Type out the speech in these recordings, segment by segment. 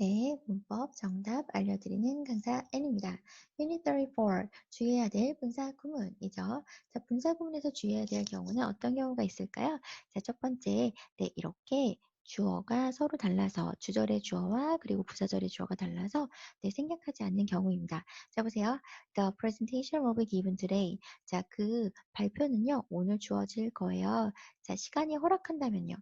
네, 문법 정답 알려드리는 강사 N입니다. Unit 34, 주의해야 될 분사 구문이죠. 자, 분사 구문에서 주의해야 될 경우는 어떤 경우가 있을까요? 자, 첫 번째, 네, 이렇게 주어가 서로 달라서 주절의 주어와 그리고 부사절의 주어가 달라서 네, 생략하지 않는 경우입니다. 자, 보세요. The presentation will be given today. 자, 그 발표는요, 오늘 주어질 거예요. 자, 시간이 허락한다면요.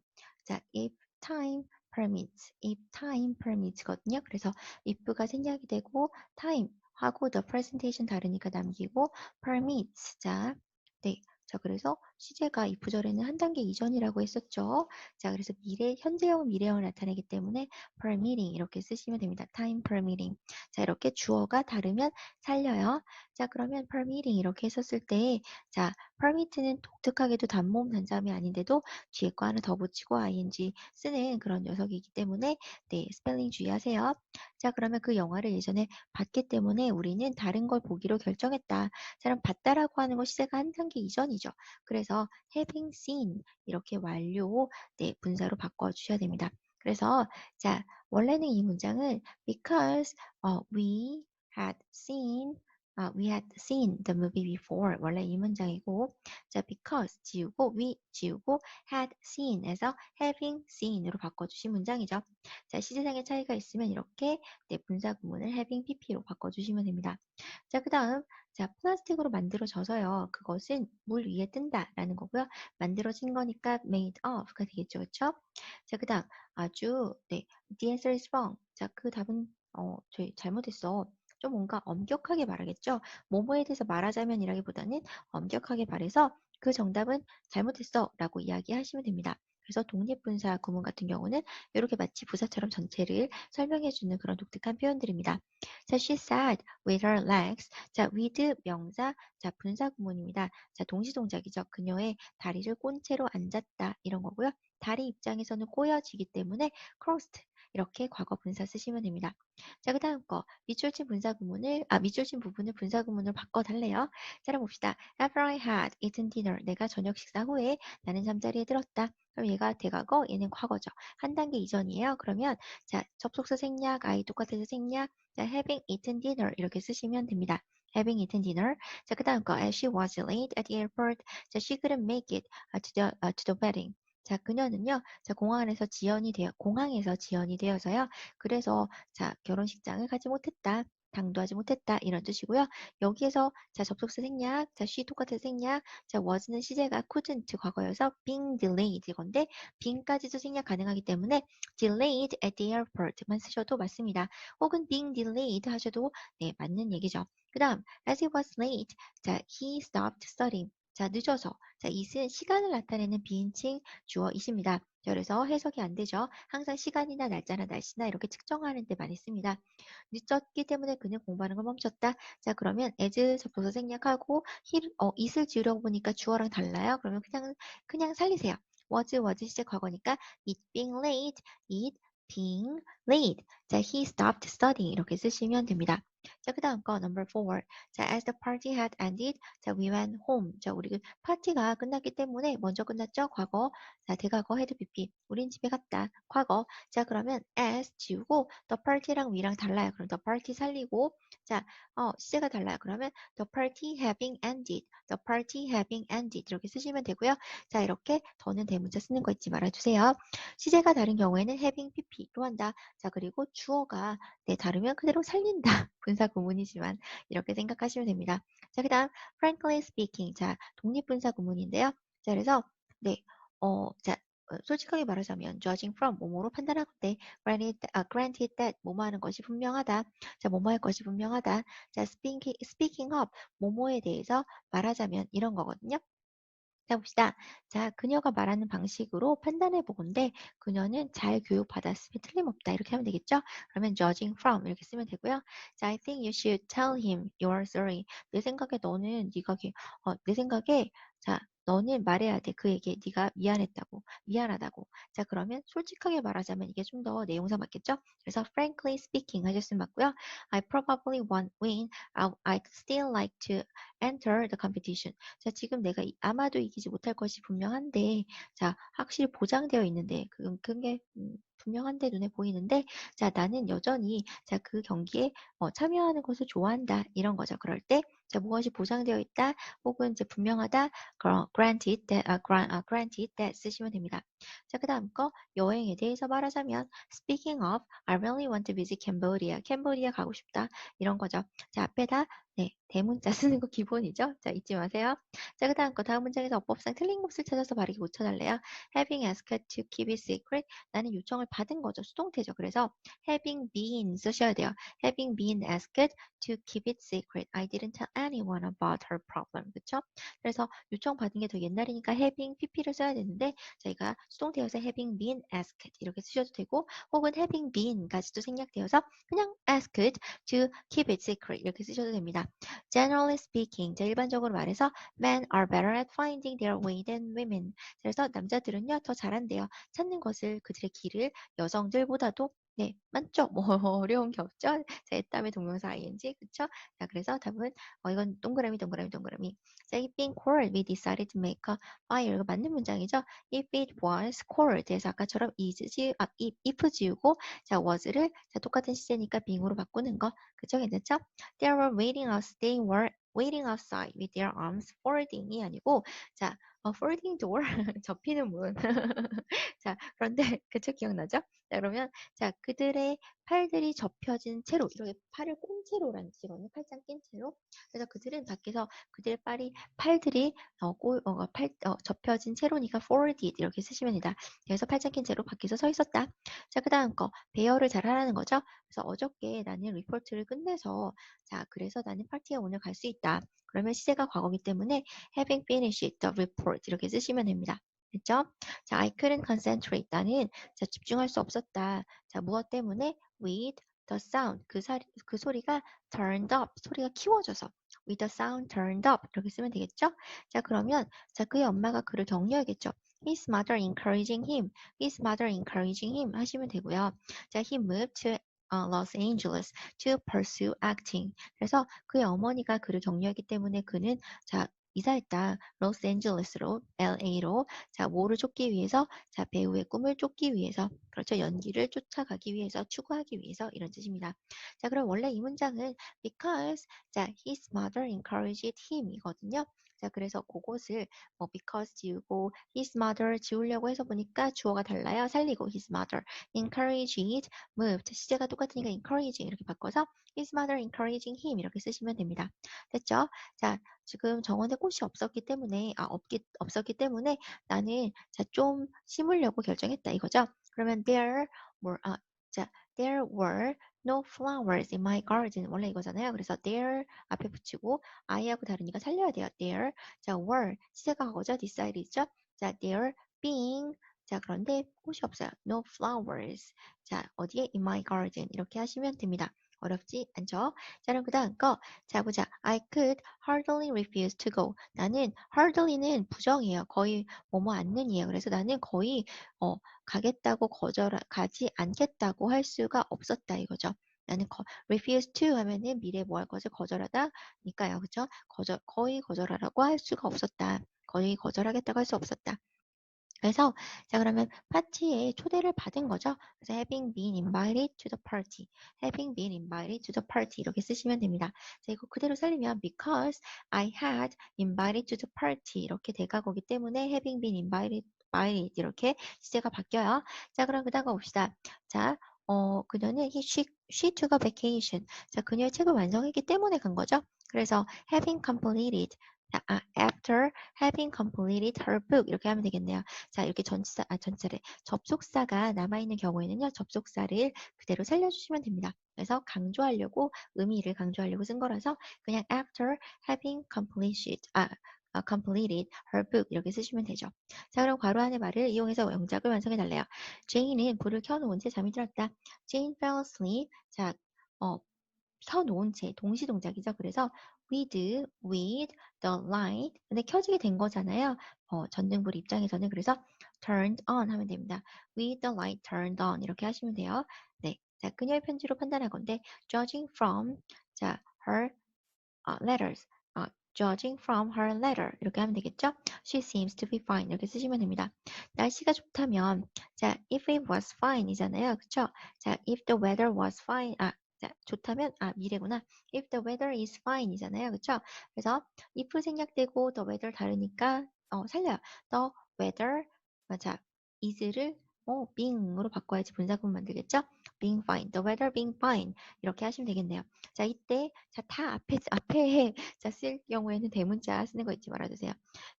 자, if time permits, if time permits거든요. 그래서 if가 생략이 되고 time 하고 the presentation 다르니까 남기고 permits. 자, 네. 자, 그래서 시제가 이 부절에는 한 단계 이전이라고 했었죠. 자, 그래서 미래, 현재형, 미래형을 나타내기 때문에 permitting 이렇게 쓰시면 됩니다. time permitting. 자, 이렇게 주어가 다르면 살려요. 자, 그러면 permitting 이렇게 했었을 때, 자, permit는 독특하게도 단모음 단자음이 아닌데도 뒤에 거 하나 더 붙이고 ing 쓰는 그런 녀석이기 때문에 네, 스펠링 주의하세요. 자, 그러면 그 영화를 예전에 봤기 때문에 우리는 다른 걸 보기로 결정했다. 자, 그럼 봤다라고 하는 거 시제가 한 단계 이전이죠. 그래서 having seen 이렇게 완료 네, 분사로 바꿔 주셔야 됩니다. 그래서 자, 원래는 이 문장은 because uh, we had seen 아, we had seen the movie before. 원래 이 문장이고, 자, because 지우고, we 지우고, had seen에서 having seen으로 바꿔주신 문장이죠. 자, 시제상의 차이가 있으면 이렇게 네, 분사 구문을 having pp로 바꿔주시면 됩니다. 자, 그 다음, 자, 플라스틱으로 만들어져서요. 그것은 물 위에 뜬다라는 거고요. 만들어진 거니까 made of가 되겠죠. 그렇죠? 자, 그 다음, 아주, 네, the answer is wrong. 자, 그 답은, 어, 저희 잘못했어. 좀 뭔가 엄격하게 말하겠죠. 뭐뭐에 대해서 말하자면이라기보다는 엄격하게 말해서 그 정답은 잘못했어 라고 이야기하시면 됩니다. 그래서 독립분사 구문 같은 경우는 이렇게 마치 부사처럼 전체를 설명해주는 그런 독특한 표현들입니다. 자, she sat with her legs. 자, with 명사, 자, 분사 구문입니다. 자, 동시 동작이죠. 그녀의 다리를 꼰 채로 앉았다. 이런 거고요. 다리 입장에서는 꼬여지기 때문에 crossed. 이렇게 과거 분사 쓰시면 됩니다. 자, 그 다음 거. 밑줄친 분사 구문을, 아, 밑줄친 부분을 분사 구문으로 바꿔달래요. 자, 그럼 봅시다. After I had eaten dinner. 내가 저녁 식사 후에 나는 잠자리에 들었다. 그럼 얘가 대과거, 얘는 과거죠. 한 단계 이전이에요. 그러면, 자, 접속사 생략, I 똑같아서 생략, 자, having eaten dinner. 이렇게 쓰시면 됩니다. having eaten dinner. 자, 그 다음 거. She was late at the airport. 자, she couldn't make it to the, uh, to the wedding. 자, 그녀는요, 자, 공항에서 지연이 되어, 공항에서 지연이 되어서요. 그래서, 자, 결혼식장을 가지 못했다. 당도하지 못했다 이런 뜻이고요. 여기에서 자 접속사 생략, 자 she 똑같은 생략, 자 was는 시제가 couldn't 과거여서 being delayed 이건데 being까지도 생략 가능하기 때문에 delayed at the airport만 쓰셔도 맞습니다. 혹은 being delayed 하셔도 네 맞는 얘기죠. 그 다음 as he was late, 자 he stopped studying. 자, 늦어서. 자, it은 시간을 나타내는 비인칭 주어이십니다. 그래서 해석이 안 되죠. 항상 시간이나 날짜나 날씨나 이렇게 측정하는 데 많이 씁니다. 늦었기 때문에 그는 공부하는 걸 멈췄다. 자, 그러면 as 접속사 생략하고 he, 어, it을 지우려고 보니까 주어랑 달라요. 그러면 그냥 그냥 살리세요. was was 시제 과거니까 it being late, it being late. 자, he stopped studying 이렇게 쓰시면 됩니다. 자, 그 다음 거 number four. 자, as the party had ended, 자, we went home. 자, 우리 그 파티가 끝났기 때문에 먼저 끝났죠? 과거. 자, 대과거 헤드 PP. 우린 집에 갔다. 과거. 자, 그러면 as 지우고 the party랑 we랑 달라요. 그럼 the party 살리고 자, 어, 시제가 달라요. 그러면 the party having ended. the party having ended. 이렇게 쓰시면 되고요. 자, 이렇게 더는 대문자 쓰는 거 잊지 말아주세요. 시제가 다른 경우에는 having pp로 한다. 자, 그리고 주어가 네, 다르면 그대로 살린다. 분사 구문이지만 이렇게 생각하시면 됩니다. 자, 그 다음 frankly speaking. 자, 독립분사 구문인데요. 자, 그래서 네, 어, 자, 어, 솔직하게 말하자면 judging from 뭐뭐로 판단할 때 granted, uh, granted that 뭐뭐 하는 것이 분명하다. 자, 뭐뭐 할 것이 분명하다. 자, speaking, speaking of 뭐뭐에 대해서 말하자면 이런 거거든요. 자, 봅시다. 자, 그녀가 말하는 방식으로 판단해 보건데 그녀는 잘 교육받았으면 틀림없다. 이렇게 하면 되겠죠? 그러면 judging from 이렇게 쓰면 되고요. 자, I think you should tell him your story. 내 생각에 너는 네가 어, 내 생각에 자, 너는 말해야 돼. 그에게 네가 미안했다고, 미안하다고. 자, 그러면 솔직하게 말하자면 이게 좀 더 내용사 맞겠죠? 그래서 frankly speaking 하셨으면 맞고요. I probably won't win. I'd still like to enter the competition. 자, 지금 내가 아마도 이기지 못할 것이 분명한데, 자, 확실히 보장되어 있는데, 그, 그게 음, 분명한데 눈에 보이는데 자 나는 여전히 자 그 경기에 어, 참여하는 것을 좋아한다 이런 거죠. 그럴 때 자, 무엇이 보장되어 있다 혹은 이제 분명하다 granted that, uh, grant, granted that 쓰시면 됩니다. 자, 그 다음 거 여행에 대해서 말하자면 speaking of, I really want to visit Cambodia. 캄보디아 가고 싶다. 이런 거죠. 자, 앞에다 네, 대문자 쓰는 거 기본이죠. 자, 잊지 마세요. 자, 그 다음 거 다음 문장에서 어법상 틀린 것을 찾아서 바르게 고쳐달래요. having asked to keep it secret. 나는 요청을 받은 거죠. 수동태죠. 그래서 having been 쓰셔야 돼요. having been asked to keep it secret. I didn't tell anyone about her problem. 그쵸? 그래서 요청받은 게 더 옛날이니까 having pp를 써야 되는데 저희가 수동태여서 having been asked 이렇게 쓰셔도 되고 혹은 having been까지도 생략되어서 그냥 asked to keep it secret 이렇게 쓰셔도 됩니다. Generally speaking, 자, 일반적으로 말해서 men are better at finding their way than women. 그래서 남자들은요 더 잘한대요. 찾는 것을 그들의 길을 여성들보다도 네, 맞죠? 뭐 어려운 게 없죠? 자, 애땀의 동명사 ing, 그쵸? 자, 그래서 답은 어, 이건 동그라미, 동그라미, 동그라미. 자, if being cold, we decided to make a fire. 이거 맞는 문장이죠? If it was cold. 그래서 아까처럼 is, 지, 아, if, if 지우고, 자, was를 자, 똑같은 시제니까 being으로 바꾸는 거. 그쵸? 괜찮죠? They were waiting us. They were waiting outside with their arms folding이 아니고, 자, 어, folding door, 접히는 문. 자, 그런데 그쵸 기억나죠? 자, 그러면 자, 그들의 팔들이 접혀진 채로 이렇게 팔을 꼰 채로라는 뜻이거든요. 팔짱 낀 채로. 그래서 그들은 밖에서 그들의 팔이 팔들이 어, 꼬, 어, 팔, 어, 접혀진 채로니까 folded 이렇게 쓰시면 됩니다. 그래서 팔짱 낀 채로 밖에서 서 있었다. 자, 그 다음 거 배열을 잘 하라는 거죠. 그래서 어저께 나는 리포트를 끝내서 자, 그래서 나는 파티에 오늘 갈 수 있다. 그러면 시제가 과거기 때문에 having finished the report 이렇게 쓰시면 됩니다. 됐죠? 자, I couldn't concentrate. 나는 자, 집중할 수 없었다. 자, 무엇 때문에? With the sound. 그, 사, 그 소리가 turned up. 소리가 키워져서. With the sound turned up. 이렇게 쓰면 되겠죠? 자, 그러면 자, 그의 엄마가 그를 격려하겠죠. His mother encouraging him. His mother encouraging him 하시면 되고요. 자, he moved to 어, Los Angeles to pursue acting. 그래서 그의 어머니가 그를 격려했기 때문에 그는 자 이사했다. 로스앤젤레스로 LA로 자 뭐를 쫓기 위해서 자 배우의 꿈을 쫓기 위해서 그렇죠 연기를 쫓아가기 위해서 추구하기 위해서 이런 뜻입니다. 자 그럼 원래 이 문장은 because 자 his mother encouraged him이거든요. 자 그래서 그것을 뭐 because 지우고 his mother 지우려고 해서 보니까 주어가 달라요. 살리고 his mother encouraged moved 시제가 똑같으니까 encouraging 이렇게 바꿔서 his mother encouraging him 이렇게 쓰시면 됩니다. 됐죠? 자 지금 정원에 꽃이 없었기 때문에 아 없기 없었기 때문에 나는 자 좀 심으려고 결정했다 이거죠. 그러면 there were 아, 자 there were no flowers in my garden 원래 이거잖아요. 그래서 there 앞에 붙이고 I하고 다르니까 살려야 돼요. there 자 were 시제가 과거죠. decided죠. 자 there being 자 그런데 꽃이 없어요. no flowers 자 어디에 in my garden 이렇게 하시면 됩니다. 어렵지 않죠? 자, 그럼 그 다음 거. 자, 보자. I could hardly refuse to go. 나는 hardly는 부정이에요. 거의 뭐뭐 않는이에요. 그래서 나는 거의 어, 가겠다고 거절, 가지 않겠다고 할 수가 없었다 이거죠. 나는 거, refuse to 하면은 미래 뭐 할 것을 거절하다니까요. 그죠? 거절, 거의 거절하라고 할 수가 없었다. 거의 거절하겠다고 할 수 없었다. 그래서 자 그러면 파티에 초대를 받은 거죠. 그래서 having been invited to the party, having been invited to the party 이렇게 쓰시면 됩니다. 자 이거 그대로 살리면 because I had invited to the party 이렇게 돼가거기 때문에 having been invited, invited 이렇게 시제가 바뀌어요. 자 그럼 그다음 거 봅시다. 자 어, 그녀는 he, she, she took a vacation. 자, 그녀의 책을 완성했기 때문에 간 거죠. 그래서 having completed 아, after having completed her book 이렇게 하면 되겠네요. 자, 이렇게 전치사, 아, 전치사래. 접속사가 남아 있는 경우에는요, 접속사를 그대로 살려주시면 됩니다. 그래서 강조하려고, 의미를 강조하려고 쓴 거라서 그냥 after having completed, 아, 아, completed her book 이렇게 쓰시면 되죠. 자, 그럼 괄호 안의 말을 이용해서 영작을 완성해 달래요. 제인은 불을 켜놓은 채 잠이 들었다. Jane fell asleep. 자, 어, 켜놓은 채 동시 동작이죠. 그래서 with, with the light. 근데 켜지게 된 거잖아요. 어, 전등불 입장에서는 그래서 turned on 하면 됩니다. with the light turned on 이렇게 하시면 돼요. 네, 자 그녀의 편지로 판단할 건데 judging from 자 her uh, letters, uh, judging from her letter 이렇게 하면 되겠죠? She seems to be fine 이렇게 쓰시면 됩니다. 날씨가 좋다면 자 if it was fine이잖아요, 그렇죠? 자 if the weather was fine 아 자, 좋다면 아 미래구나. If the weather is fine이잖아요, 그렇죠? 그래서 if 생략되고 the weather 다르니까 어, 살려요. The weather 맞아 is를 어, being으로 바꿔야지 분사구문 만들겠죠? Being fine, the weather being fine 이렇게 하시면 되겠네요. 자 이때 자다 앞에 앞에 자쓸 경우에는 대문자 쓰는 거 잊지 말아주세요.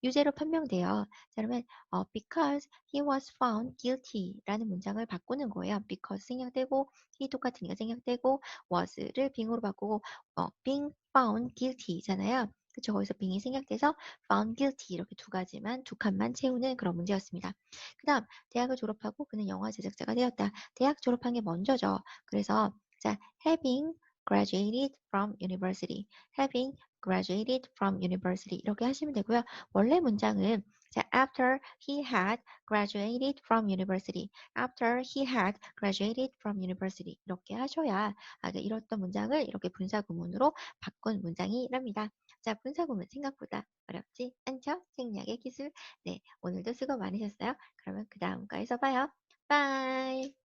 유죄로 판명돼요. 자 그러면 어, because he was found guilty라는 문장을 바꾸는 거예요. because 생략되고 he 똑같으니까 생략되고 was를 being으로 바꾸고 어, being found guilty잖아요. 그쵸 거기서 being이 생략돼서 found guilty 이렇게 두 가지만 두 칸만 채우는 그런 문제였습니다. 그 다음 대학을 졸업하고 그는 영화 제작자가 되었다. 대학 졸업한 게 먼저죠. 그래서 자 having graduated from university, having graduated from university 이렇게 하시면 되고요. 원래 문장은 자, after he had graduated from university, after he had graduated from university 이렇게 하셔야 아, 네, 이렇던 문장을 이렇게 분사 구문으로 바꾼 문장이랍니다. 자, 분사구문 생각보다 어렵지 않죠? 생략의 기술. 네, 오늘도 수고 많으셨어요. 그러면 그 다음 과에서 봐요. 빠이.